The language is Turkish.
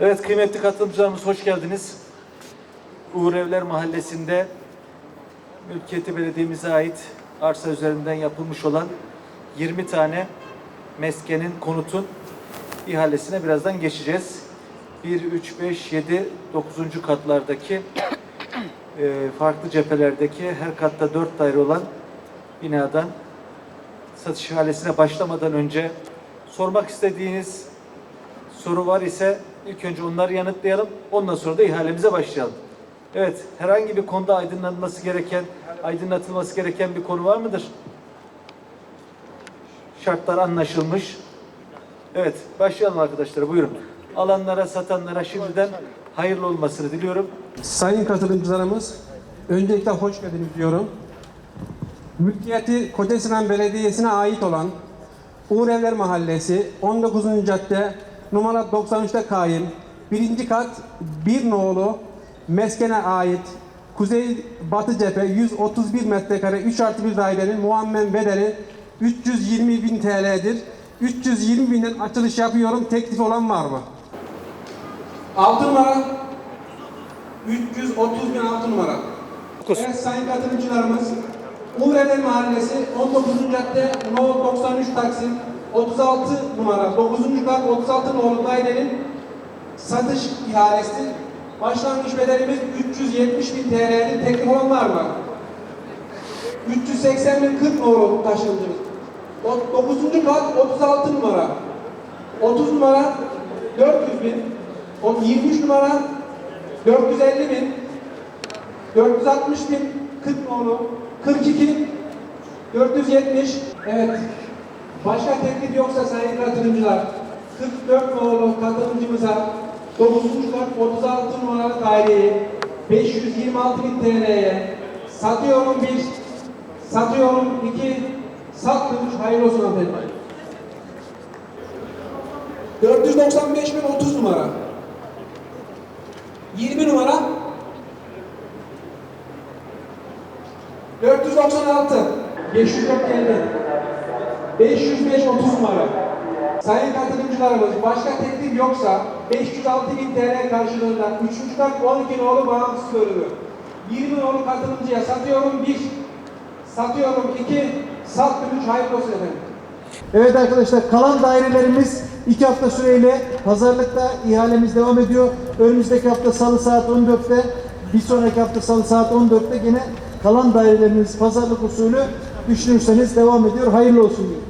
Evet kıymetli katılımcılarımız hoş geldiniz. Uğur Evler Mahallesi'nde mülkiyeti belediyemize ait arsa üzerinden yapılmış olan 20 tane meskenin, konutun ihalesine birazdan geçeceğiz. 1, 3, 5, 7, 9. katlardaki e, farklı cephelerdeki her katta 4 daire olan binadan satış ihalesine başlamadan önce sormak istediğiniz soru var ise ilk önce onları yanıtlayalım. Ondan sonra da ihalemize başlayalım. Evet, herhangi bir konuda aydınlanması gereken, aydınlatılması gereken bir konu var mıdır? Şartlar anlaşılmış. Evet, başlayalım arkadaşlar. Buyurun. Alanlara, satanlara şimdiden hayırlı olmasını diliyorum. Sayın katılımcılarımız, öncelikle hoş geldiniz diyorum. Mülkiyeti Kocasinan Belediyesi'ne ait olan Uğur Evler Mahallesi 19. cadde numara 93'te kaim. Birinci kat bir nolu meskene ait Kuzey Batı cephe 131 metrekare 3 artı 1 dairenin muammen bedeli 320 bin TL'dir. 320 binden açılış yapıyorum. Teklif olan var mı? 6 numara 330 bin altı numara. Evet sayın katılımcılarımız, Umreler Mahallesi 19. cadde No 93 Taksim 36 numara 9. kat 36 numaralı dairenin satış ihalesi. Başlangıç bedelimiz 370 bin TL'nin teklif olan var mı? 380 bin 40 numaralı taşınıcımız. 9. kat 36 numara. 30 numara 400 bin. O 23 numara 450 bin, 460 bin, 40 nolu, 42, 470. Evet. Başka teklif yoksa sayın katılımcılar, 44 nolu katılımcımıza 9. kat 36 numaralı daireyi 526 bin TL'ye satıyorum bir, satıyorum iki, satmıyormuş hayırlı olsun hanımefendi. 495 bin 30 numara. 20 numara 496 504 geldi 505 30 numara Sayın katılımcılarımız başka teklif yoksa 506 bin TL karşılığında 3. kat 12 nolu bağımsız bölümü 20 nolu katılımcıya satıyorum 1 satıyorum 2 satmıyor 3 hayırlı olsun efendim. Evet arkadaşlar kalan dairelerimiz iki hafta süreyle pazarlıkta ihalemiz devam ediyor. Önümüzdeki hafta salı saat 14'te bir sonraki hafta salı saat 14'te yine kalan dairelerimiz pazarlık usulü düşünürseniz devam ediyor. Hayırlı olsun diyorum.